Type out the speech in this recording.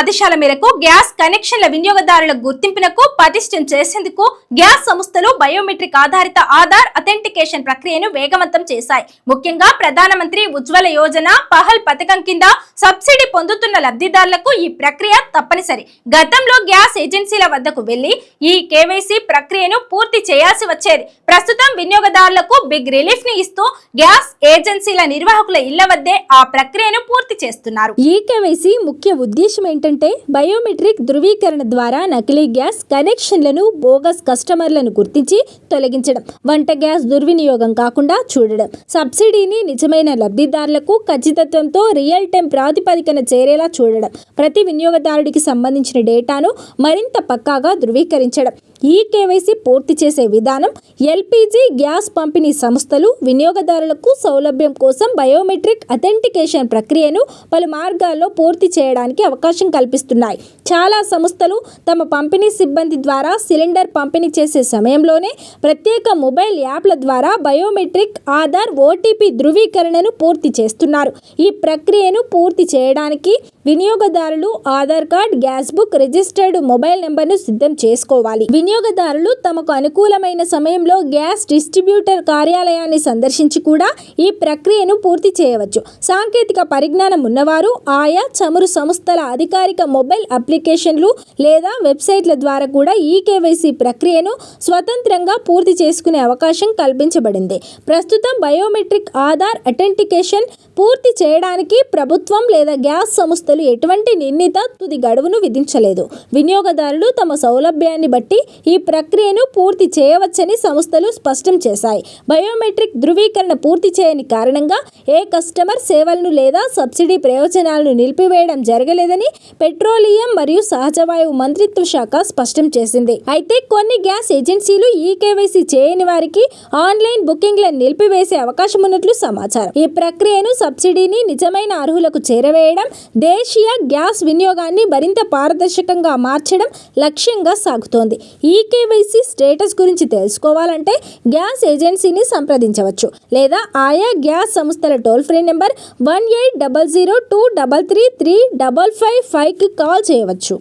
ఆదేశాల మేరకు గ్యాస్ కనెక్షన్ల వినియోగదారుల గుర్తింపునకు పటిష్టం చేసేందుకు గ్యాస్ సంస్థలు బయోమెట్రిక్ ఆధారిత ఆధార్ అథెంటికేషన్ ప్రక్రియను వేగవంతం చేశాయి. ముఖ్యంగా ప్రధానమంత్రి ఉజ్వల యోజన పహల్ పథకం కింద సబ్సిడీ పొందుతున్న లబ్ధిదారులకు ఈ ప్రక్రియ తప్పనిసరి. గతంలో గ్యాస్ ఏజెన్సీల వద్దకు వెళ్ళి ఈ కేవైసీ ప్రక్రియను పూర్తి చేయాల్సి వచ్చేది. ప్రస్తుతం వినియోగదారులకు బిగ్ రిలీఫ్ని ఇస్తూ గ్యాస్ ఏజెన్సీల నిర్వాహకుల ఇళ్ళ వద్దే ఆ ప్రక్రియను పూర్తి చేస్తున్నారు. ఈ కేవైసీ ముఖ్య ఉద్దేశం ఏంటంటే బయోమెట్రిక్ ధృవీకరణ ద్వారా నకిలీ గ్యాస్ కనెక్షన్లను బోగస్ కస్టమర్లను గుర్తించి తొలగించడం వంట గ్యాస్ దుర్వినియోగం కాకుండా చూడడం. సబ్సిడీని నిజమైన లబ్ధిదారులకు ఖచ్చితత్వంతో రియల్ టైం ప్రాతిపదికన చేరేలా చూడడం ప్రతి వినియోగదారుడికి సంబంధించిన డేటాను మరింత పక్కాగా ధృవీకరించడం. ఈ కేవైసీ పూర్తి చేసే విధానం ఎల్పిజి గ్యాస్ పంపిణీ సంస్థలు వినియోగదారులకు సౌలభ్యం కోసం బయోమెట్రిక్ అథెంటికేషన్ ప్రక్రియను పలు మార్గాల్లో పూర్తి చేయడానికి అవకాశం కల్పిస్తున్నాయి. చాలా సంస్థలు తమ పంపిణీ సిబ్బంది ద్వారా సిలిండర్ పంపిణీ చేసే సమయంలోనే ప్రత్యేక మొబైల్ యాప్ల ద్వారా బయోమెట్రిక్ ఆధార్ ఓటీపీ ధృవీకరణను పూర్తి చేస్తున్నారు. ఈ ప్రక్రియను పూర్తి చేయడానికి వినియోగదారులు Aadhaar card gas book registered mobile నెంబర్ను సిద్ధం చేసుకోవాలి. వినియోగదారులు తమకు అనుకూలమైన సమయంలో గ్యాస్ డిస్ట్రిబ్యూటర్ కార్యాలయాన్ని సందర్శించి కూడా ఈ ప్రక్రియను పూర్తి చేయవచ్చు. సాంకేతిక పరిజ్ఞానం ఉన్నవారు ఆయా చమురు సంస్థల అధికారిక మొబైల్ అప్లికేషన్లు లేదా వెబ్సైట్ల ద్వారా కూడా ఈ కేవైసీ ప్రక్రియను స్వతంత్రంగా పూర్తి చేసుకునే అవకాశం కల్పించబడింది. ప్రస్తుతం బయోమెట్రిక్ ఆధార్ అథెంటికేషన్ పూర్తి చేయడానికి ప్రభుత్వం లేదా గ్యాస్ సంస్థలు ఎటువంటి నిర్ణీత తుది గడువును విధించలేదు. వినియోగదారులు తమ సౌలభ్యాన్ని బట్టి ఈ ప్రక్రియను పూర్తి చేయవచ్చని సంస్థలు స్పష్టం చేశాయి. బయోమెట్రిక్ ధృవీకరణ పూర్తి చేయని కారణంగా ఏ కస్టమర్ సేవలను లేదా సబ్సిడీ ప్రయోజనాలను నిలిపివేయడం జరగలేదని పెట్రోలియం మరియు సహజవాయువు మంత్రిత్వ శాఖ స్పష్టం చేసింది. అయితే కొన్ని గ్యాస్ ఏజెన్సీలు ఈ కేవైసీ చేయని వారికి ఆన్లైన్ బుకింగ్లను నిలిపివేసే అవకాశం ఉన్నట్లు సమాచారం. ఈ ప్రక్రియను సబ్సిడీని నిజమైన అర్హులకు చేరవేయడం దేశీయ గ్యాస్ వినియోగాన్ని మరింత పారదర్శకంగా మార్చడం లక్ష్యంగా సాగుతోంది. ఈ కేవైసీ స్టేటస్ గురించి తెలుసుకోవాలంటే గ్యాస్ ఏజెన్సీని సంప్రదించవచ్చు లేదా ఆయా గ్యాస్ సంస్థల toll free number one eight double zero two double three three double five ఫైవ్కి కాల్ చేయవచ్చు.